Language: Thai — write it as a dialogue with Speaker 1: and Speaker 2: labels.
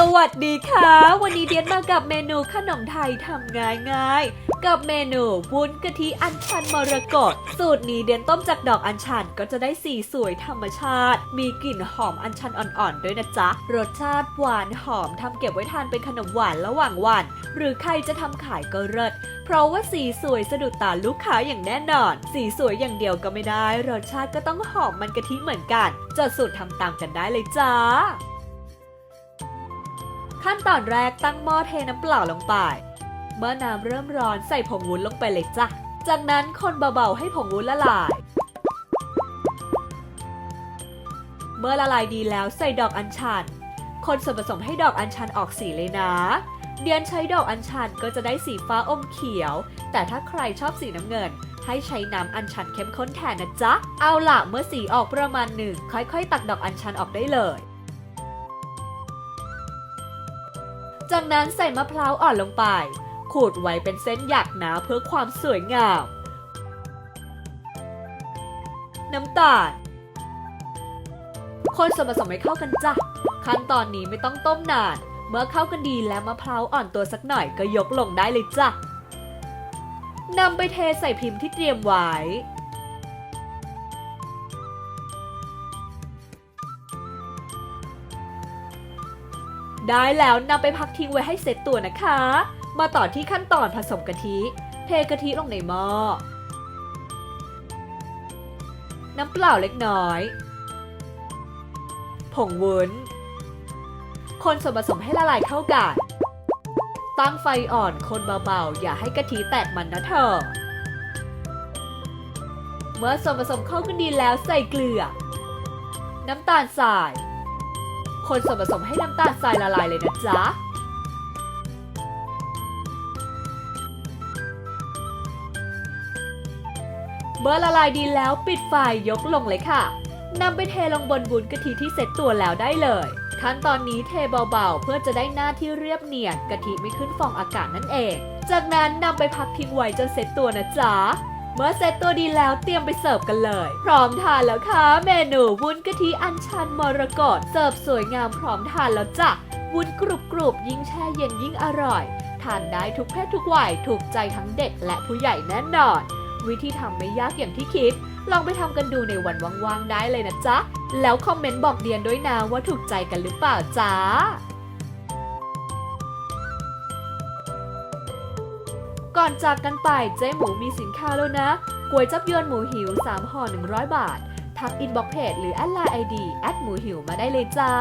Speaker 1: สวัสดีค่ะ วันนี้เดียนมากับเมนูขนมไทยทำง่ายๆกับเมนูวุ้นกะทิอัญชันมรกตสูตรนี้เดียนต้มจากดอกอัญชันก็จะได้สีสวยธรรมชาติ มีกลิ่นหอมอัญชันอ่อนๆด้วยนะจ๊ะ รสชาติหวานหอมทำเก็บไว้ทานเป็นขนมหวานระหว่างวัน หรือใครจะทำขายก็เลิศเพราะว่าสีสวยสะดุดตาลูกค้าอย่างแน่นอน สีสวยอย่างเดียวก็ไม่ได้ รสชาติก็ต้องหอมมันกะทิเหมือนกันจดสูตรทำตามกันได้เลยจ้า ขั้นตอนแรกตั้งหม้อเทน้ำเปล่าลงไป เมื่อน้ำเริ่มร้อนใส่ผงวุ้นลงไปเลยจ้ะ จากนั้นคนเบาๆให้ผงวุ้นละลาย เมื่อละลายดีแล้วใส่ดอกอัญชัน คนส่วนผสมให้ดอกอัญชันออกสีเลยนะ เดียนใช้ดอกอัญชันก็จะได้สีฟ้าอมเขียว แต่ถ้าใครชอบสีน้ำเงิน ให้ใช้น้ำอัญชันเข้มข้นแทนนะจ๊ะ เอาล่ะเมื่อสีออกประมาณหนึ่งค่อยๆ ตักดอกอัญชันออกได้เลย จากนั้นใส่มะพร้าวอ่อนลงไป ขูดไว้เป็นเส้นหยักหนาเพื่อความสวยงาม น้ำตาล คนส่วนผสมให้เข้ากันจ้ะ ขั้นตอนนี้ไม่ต้องต้มนาน เมื่อเข้ากันดีและมะพร้าวอ่อนตัวสักหน่อยก็ยกลงได้เลยจ้ะนำไปเทใส่พิมพ์ที่เตรียมไว้ ได้แล้วนำไปพักทิ้งไว้ให้เสร็จตัวนะคะ มาต่อที่ขั้นตอนผสมกะทิ เทกะทิลงในหม้อ น้ำเปล่าเล็กน้อย ผงวุ้น คนส่วนผสมให้ละลายเข้ากัน ตั้งไฟอ่อนคนเบาๆ อย่าให้กะทิแตกมันนะเธอ เมื่อส่วนผสมเข้ากันดีแล้วใส่เกลือ น้ำตาลทราย คนส่วนผสมให้น้ำตาลทรายละลายเลยนะจ๊ะ เมื่อละลายดีแล้วปิดไฟยกลงเลยค่ะนำไปเทลงบนวุ้นกะทิที่เสร็จตัวแล้วได้เลย ขั้นตอนนี้เทเบาๆ เพื่อจะได้หน้าที่เรียบเนียนกะทิไม่ขึ้นฟองอากาศนั่นเอง จากนั้นนำไปพักทิ้งไว้จนเสร็จตัวนะจ๊ะ เมื่อเสร็จตัวดีแล้วเตรียมไปเสิร์ฟกันเลย พร้อมทานแล้วค่ะ เมนูวุ้นกะทิอัญชันมรกตเสิร์ฟสวยงามพร้อมทานแล้วจ้ะวุ้นกรุบกรุบยิ่งแช่เย็นยิ่งอร่อย ทานได้ทุกเพศทุกวัยถูกใจทั้งเด็กและผู้ใหญ่แน่นอน วิธีทำไม่ยากอย่างที่คิด ลองไปทำกันดูในวันว่างๆได้เลยนะจ๊ะ แล้วคอมเมนต์บอกเดียนด้วยนะว่าถูกใจกันหรือเปล่าจ๊ะ ก่อนจากกันไปเจ๊หมูมีสินค้าแล้วนะก๋วยจับยวนหมูหิว 3ห่อ100 บาท ทักอินบ็อกเพจหรือแอดไลน์ไอดีแอดหมูหิวมาได้เลยจ้า